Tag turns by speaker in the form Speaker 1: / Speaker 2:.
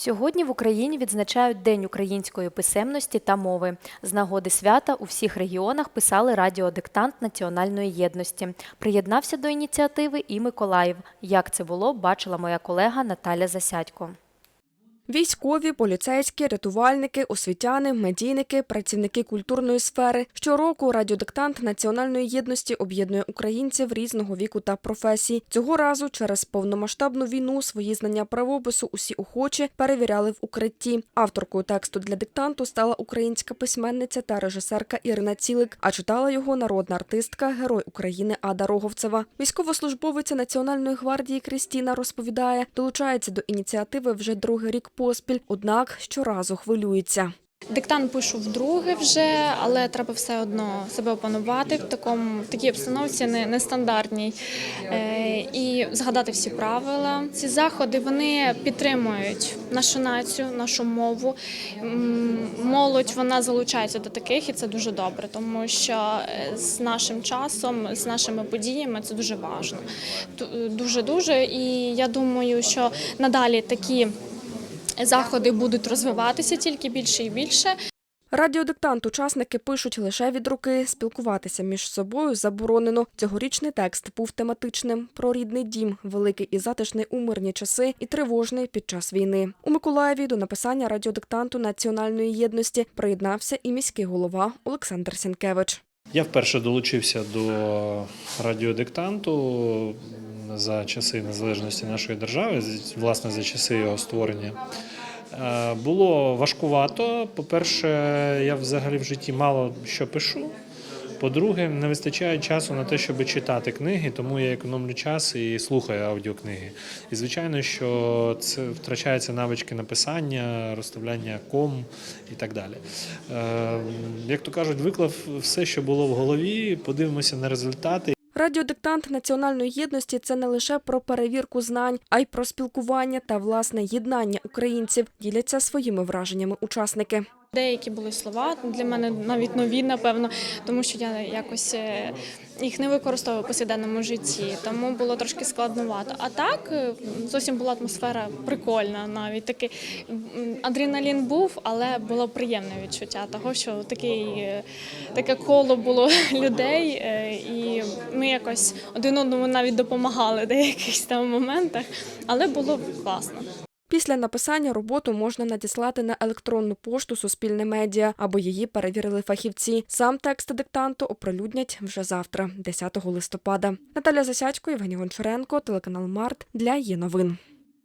Speaker 1: Сьогодні в Україні відзначають День української писемності та мови. З нагоди свята у всіх регіонах писали радіодиктант національної єдності. Приєднався до ініціативи і Миколаїв. Як це було, бачила моя колега Наталя Засядько.
Speaker 2: Військові, поліцейські, рятувальники, освітяни, медійники, працівники культурної сфери. Щороку радіодиктант національної єдності об'єднує українців різного віку та професій. Цього разу через повномасштабну війну свої знання правопису усі охочі перевіряли в укритті. Авторкою тексту для диктанту стала українська письменниця та режисерка Ірина Цілик, а читала його народна артистка, герой України Ада Роговцева. Військовослужбовиця Національної гвардії Крістіна розповідає, долучається до ініціативи вже другий рік поспіль, однак щоразу хвилюється.
Speaker 3: Диктант пишу вдруге вже, але треба все одно себе опанувати в такому в такій обстановці не, нестандартній е, і згадати всі правила. Ці заходи вони підтримують нашу націю, нашу мову. Молодь вона залучається до таких, і це дуже добре, тому що е, з нашим часом, з нашими подіями це дуже важливо. Дуже дуже. І я думаю, що надалі такі заходи будуть розвиватися тільки більше і більше.
Speaker 2: Радіодиктант учасники пишуть лише від руки. Спілкуватися між собою заборонено. Цьогорічний текст був тематичним про рідний дім, великий і затишний у мирні часи і тривожний під час війни. У Миколаєві до написання радіодиктанту національної єдності приєднався і міський голова Олександр Сінкевич.
Speaker 4: Я вперше долучився до радіодиктанту за часи незалежності нашої держави, власне, за часи його створення. Е, Було важкувато. По-перше, я взагалі в житті мало що пишу. По-друге, не вистачає часу на те, щоб читати книги, тому я економлю час і слухаю аудіокниги. І звичайно, що це втрачаються навички написання, розставляння ком і так далі. Е, Як то кажуть, виклав все, що було в голові, подивимося на результати.
Speaker 2: Радіодиктант національної єдності це не лише про перевірку знань, а й про спілкування та власне єднання українців. Діляться своїми враженнями учасники.
Speaker 3: Деякі були слова для мене навіть нові, напевно, тому що я якось е, їх не використовую в повсякденному житті, тому було трошки складновато. А так е, зовсім була атмосфера прикольна, навіть такий адреналін був, але було приємне відчуття того, що такий, е, таке коло було людей, і ми якось один одному навіть допомагали в деяких там моментах, але було класно.
Speaker 2: Після написання роботу можна надіслати на електронну пошту Суспільне медіа, або її перевірили фахівці. Сам текст диктанту оприлюднять вже завтра, 10 листопада. Наталя Засядько, Євгеній Гончаренко, телеканал Март для є новин.